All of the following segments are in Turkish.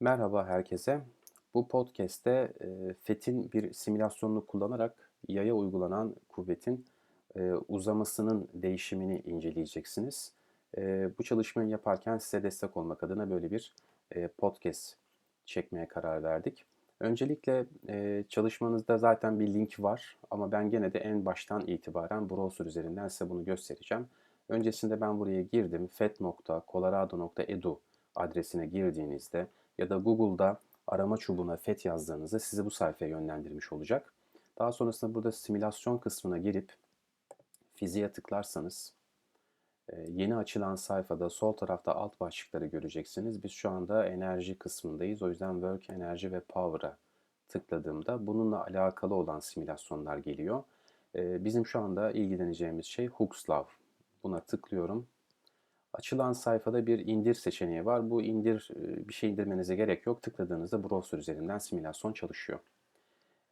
Merhaba herkese. Bu podcast'te e, FET'in bir simülasyonunu kullanarak yaya uygulanan kuvvetin e, uzamasının değişimini inceleyeceksiniz. E, bu çalışmayı yaparken size destek olmak adına böyle bir e, podcast çekmeye karar verdik. Öncelikle e, çalışmanızda zaten bir link var ama ben gene de en baştan itibaren browser üzerinden size bunu göstereceğim. Öncesinde ben buraya girdim. fet.colorado.edu adresine girdiğinizde ya da Google'da arama çubuğuna FET yazdığınızda sizi bu sayfaya yönlendirmiş olacak. Daha sonrasında burada simülasyon kısmına girip fiziğe tıklarsanız e, yeni açılan sayfada sol tarafta alt başlıkları göreceksiniz. Biz şu anda enerji kısmındayız. O yüzden Work, Enerji ve Power'a tıkladığımda bununla alakalı olan simülasyonlar geliyor. E, bizim şu anda ilgileneceğimiz şey Hooke's Law. Buna tıklıyorum Açılan sayfada bir indir seçeneği var. Bu indir e, bir şey indirmenize gerek yok. Tıkladığınızda browser üzerinden simülasyon çalışıyor.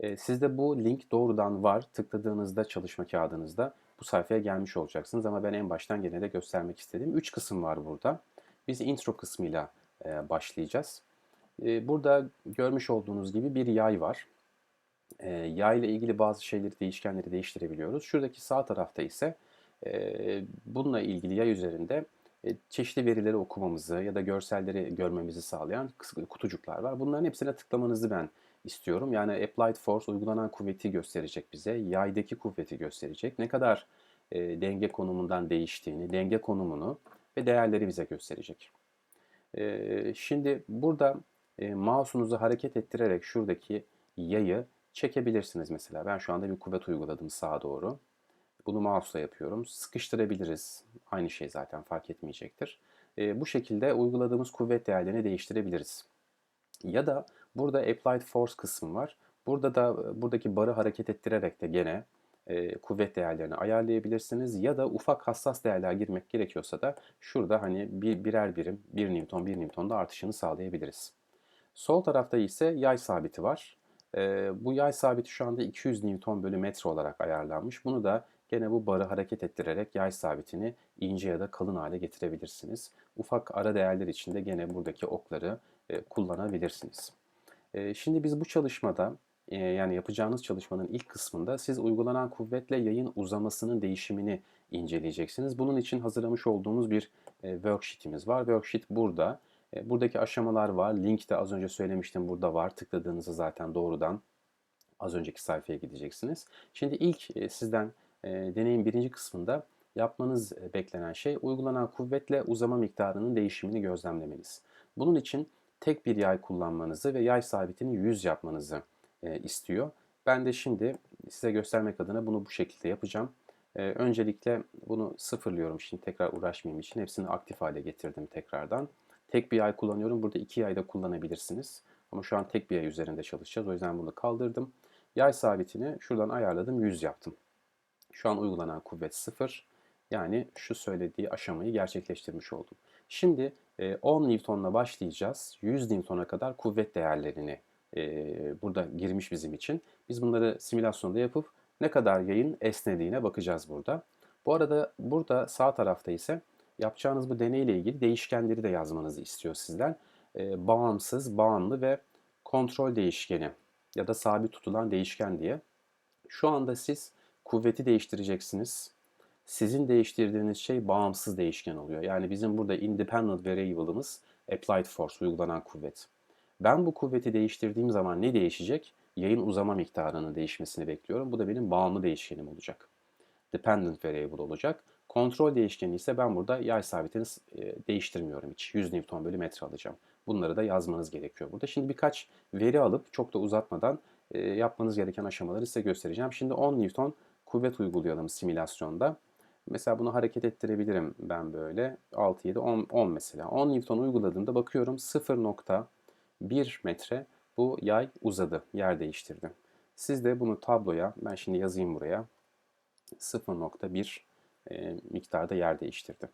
E, sizde bu link doğrudan var. Tıkladığınızda çalışma kağıdınızda bu sayfaya gelmiş olacaksınız. Ama ben en baştan gene de göstermek istediğim 3 kısım var burada. Biz intro kısmıyla e, başlayacağız. Burada görmüş olduğunuz gibi bir yay var. Yay ile ilgili bazı şeyleri, değişkenleri değiştirebiliyoruz. Şuradaki sağ tarafta ise bununla ilgili yay üzerinde çeşitli verileri okumamızı ya da görselleri görmemizi sağlayan kutucuklar var. Bunların hepsine tıklamanızı ben istiyorum. Yani applied force uygulanan kuvveti gösterecek bize, yaydaki kuvveti gösterecek. Ne kadar e, denge konumundan değiştiğini, denge konumunu ve değerleri bize gösterecek. E, şimdi burada e, mouse'unuzu hareket ettirerek şuradaki yayı çekebilirsiniz mesela. Ben şu anda bir kuvvet uyguladım sağa doğru. Bunu mouse'la yapıyorum. Sıkıştırabiliriz. Aynı şey zaten fark etmeyecektir. E, bu şekilde uyguladığımız kuvvet değerlerini değiştirebiliriz. Ya da burada applied force kısmı var. Burada da buradaki barı hareket ettirerek de gene e, kuvvet değerlerini ayarlayabilirsiniz. Ya da ufak hassas değerler girmek gerekiyorsa da şurada hani bir, birer birim 1 Newton 1 Newton da artışını sağlayabiliriz. Sol tarafta ise yay sabiti var. E, bu yay sabiti şu anda 200 Newton bölü metre olarak ayarlanmış. Bunu da Gene bu barı hareket ettirerek yay sabitini ince ya da kalın hale getirebilirsiniz. Ufak ara değerler için de gene buradaki okları e, kullanabilirsiniz. E, şimdi biz bu çalışmada e, yani yapacağınız çalışmanın ilk kısmında siz uygulanan kuvvetle yayın uzamasının değişimini inceleyeceksiniz. Bunun için hazırlamış olduğumuz bir worksheet'imiz var. Worksheet burada. Buradaki aşamalar var. Link de az önce söylemiştim burada var. Tıkladığınızda zaten doğrudan az önceki sayfaya gideceksiniz. Şimdi ilk sizden e, deneyin birinci kısmında yapmanız e, beklenen şey uygulanan kuvvetle uzama miktarının değişimini gözlemlemeniz. Bunun için tek bir yay kullanmanızı ve yay sabitini 100 yapmanızı e, istiyor. Ben de şimdi size göstermek adına bunu bu şekilde yapacağım. E, öncelikle bunu sıfırlıyorum şimdi tekrar uğraşmayayım için. Hepsini aktif hale getirdim tekrardan. Tek bir yay kullanıyorum. Burada iki yay da kullanabilirsiniz. Ama şu an tek bir yay üzerinde çalışacağız. O yüzden bunu kaldırdım. Yay sabitini şuradan ayarladım. 100 yaptım. Şu an uygulanan kuvvet 0. Yani şu söylediği aşamayı gerçekleştirmiş oldum. Şimdi 10 e, Newton'la başlayacağız. 100 Newton'a kadar kuvvet değerlerini e, burada girmiş bizim için. Biz bunları simülasyonda yapıp ne kadar yayın esnediğine bakacağız burada. Bu arada burada sağ tarafta ise yapacağınız bu deneyle ilgili değişkenleri de yazmanızı istiyor sizden. E, bağımsız, bağımlı ve kontrol değişkeni ya da sabit tutulan değişken diye. Şu anda siz kuvveti değiştireceksiniz. Sizin değiştirdiğiniz şey bağımsız değişken oluyor. Yani bizim burada independent variable'ımız applied force, uygulanan kuvvet. Ben bu kuvveti değiştirdiğim zaman ne değişecek? Yayın uzama miktarının değişmesini bekliyorum. Bu da benim bağımlı değişkenim olacak. Dependent variable olacak. Kontrol değişkeni ise ben burada yay sabitini e, değiştirmiyorum hiç. 100 Newton bölü metre alacağım. Bunları da yazmanız gerekiyor burada. Şimdi birkaç veri alıp çok da uzatmadan e, yapmanız gereken aşamaları size göstereceğim. Şimdi 10 Newton kuvvet uygulayalım simülasyonda. Mesela bunu hareket ettirebilirim ben böyle. 6, 7, 10, 10 mesela. 10 Newton uyguladığımda bakıyorum 0.1 metre bu yay uzadı, yer değiştirdi. Siz de bunu tabloya, ben şimdi yazayım buraya. 0.1 e, miktarda yer değiştirdi.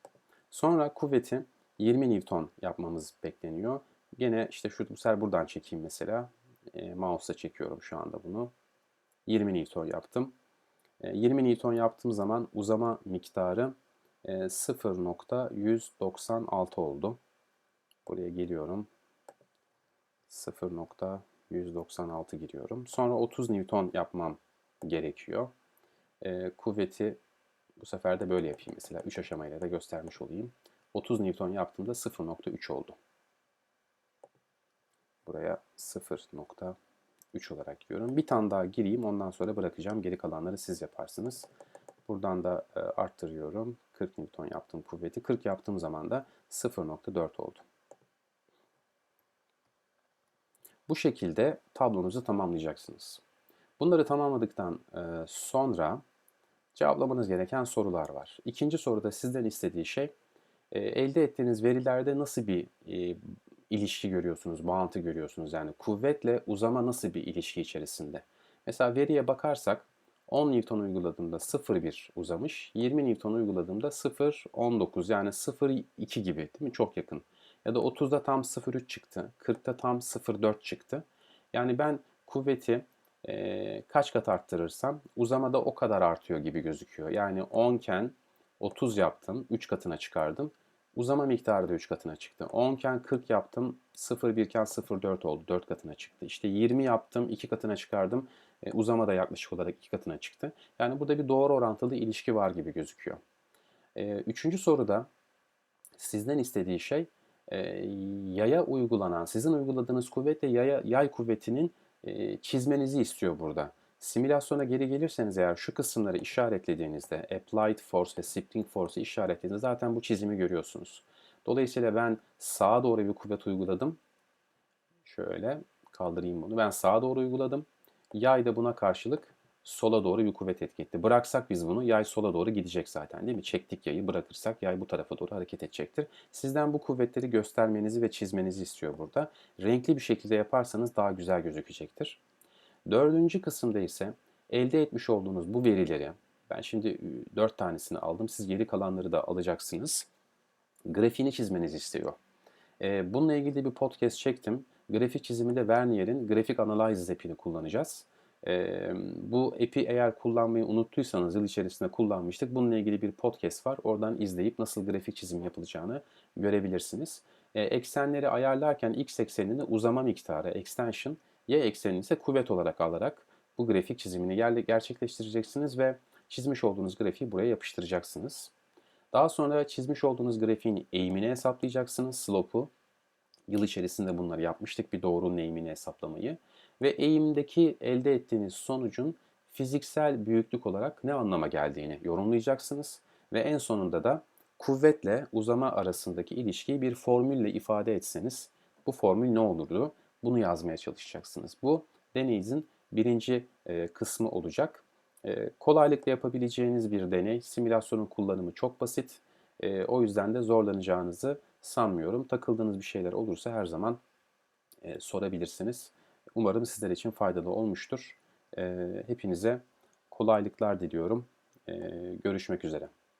Sonra kuvveti 20 Newton yapmamız bekleniyor. Gene işte şu bu sefer buradan çekeyim mesela. E, mouse'la çekiyorum şu anda bunu. 20 Newton yaptım. 20 e, Newton yaptığım zaman uzama miktarı 0.196 e, oldu. Buraya geliyorum. 0.196 giriyorum. Sonra 30 Newton yapmam gerekiyor. E, kuvveti bu sefer de böyle yapayım mesela. 3 aşamayla da göstermiş olayım. 30 Newton yaptığımda 0.3 oldu. Buraya 0.3 olarak giriyorum. Bir tane daha gireyim ondan sonra bırakacağım. Geri kalanları siz yaparsınız. Buradan da e, arttırıyorum. 40 Newton yaptığım kuvveti. 40 yaptığım zaman da 0.4 oldu. Bu şekilde tablonuzu tamamlayacaksınız. Bunları tamamladıktan e, sonra cevaplamanız gereken sorular var. İkinci soruda sizden istediği şey e, elde ettiğiniz verilerde nasıl bir ilişki görüyorsunuz, bağıntı görüyorsunuz? Yani kuvvetle uzama nasıl bir ilişki içerisinde? Mesela veriye bakarsak 10 Newton uyguladığımda 0,1 uzamış. 20 Newton uyguladığımda 0,19 yani 0,2 gibi değil mi? Çok yakın. Ya da 30'da tam 0,3 çıktı. 40'ta tam 0,4 çıktı. Yani ben kuvveti e, kaç kat arttırırsam uzamada o kadar artıyor gibi gözüküyor. Yani 10 iken 30 yaptım, 3 katına çıkardım. Uzama miktarı da 3 katına çıktı. 10 iken 40 yaptım, 0,1 iken 0,4 oldu, 4 katına çıktı. İşte 20 yaptım, 2 katına çıkardım. E, uzama da yaklaşık olarak 2 katına çıktı. Yani burada bir doğru orantılı ilişki var gibi gözüküyor. E, üçüncü soruda sizden istediği şey e, yaya uygulanan, sizin uyguladığınız kuvvetle yaya, yay kuvvetinin e, çizmenizi istiyor burada. Simülasyona geri gelirseniz eğer şu kısımları işaretlediğinizde applied force ve spring force'u işaretlediğinizde zaten bu çizimi görüyorsunuz. Dolayısıyla ben sağa doğru bir kuvvet uyguladım. Şöyle kaldırayım bunu. Ben sağa doğru uyguladım. Yay da buna karşılık sola doğru bir kuvvet etki etti. Bıraksak biz bunu yay sola doğru gidecek zaten değil mi? Çektik yayı bırakırsak yay bu tarafa doğru hareket edecektir. Sizden bu kuvvetleri göstermenizi ve çizmenizi istiyor burada. Renkli bir şekilde yaparsanız daha güzel gözükecektir. Dördüncü kısımda ise elde etmiş olduğunuz bu verileri, ben şimdi dört tanesini aldım, siz geri kalanları da alacaksınız. Grafiğini çizmenizi istiyor. Bununla ilgili bir podcast çektim. Grafik çiziminde Vernier'in grafik analysis app'ini kullanacağız. E, bu app'i eğer kullanmayı unuttuysanız yıl içerisinde kullanmıştık. Bununla ilgili bir podcast var. Oradan izleyip nasıl grafik çizim yapılacağını görebilirsiniz. E, eksenleri ayarlarken x eksenini uzama miktarı, extension, y eksenini ise kuvvet olarak alarak bu grafik çizimini gerçekleştireceksiniz ve çizmiş olduğunuz grafiği buraya yapıştıracaksınız. Daha sonra çizmiş olduğunuz grafiğin eğimini hesaplayacaksınız, slope'u. Yıl içerisinde bunları yapmıştık bir doğrunun eğimini hesaplamayı. Ve eğimdeki elde ettiğiniz sonucun fiziksel büyüklük olarak ne anlama geldiğini yorumlayacaksınız. Ve en sonunda da kuvvetle uzama arasındaki ilişkiyi bir formülle ifade etseniz bu formül ne olurdu? Bunu yazmaya çalışacaksınız. Bu deneyinizin birinci e, kısmı olacak. E, kolaylıkla yapabileceğiniz bir deney. Simülasyonun kullanımı çok basit. E, o yüzden de zorlanacağınızı sanmıyorum. Takıldığınız bir şeyler olursa her zaman e, sorabilirsiniz. Umarım sizler için faydalı olmuştur. E, hepinize kolaylıklar diliyorum. E, görüşmek üzere.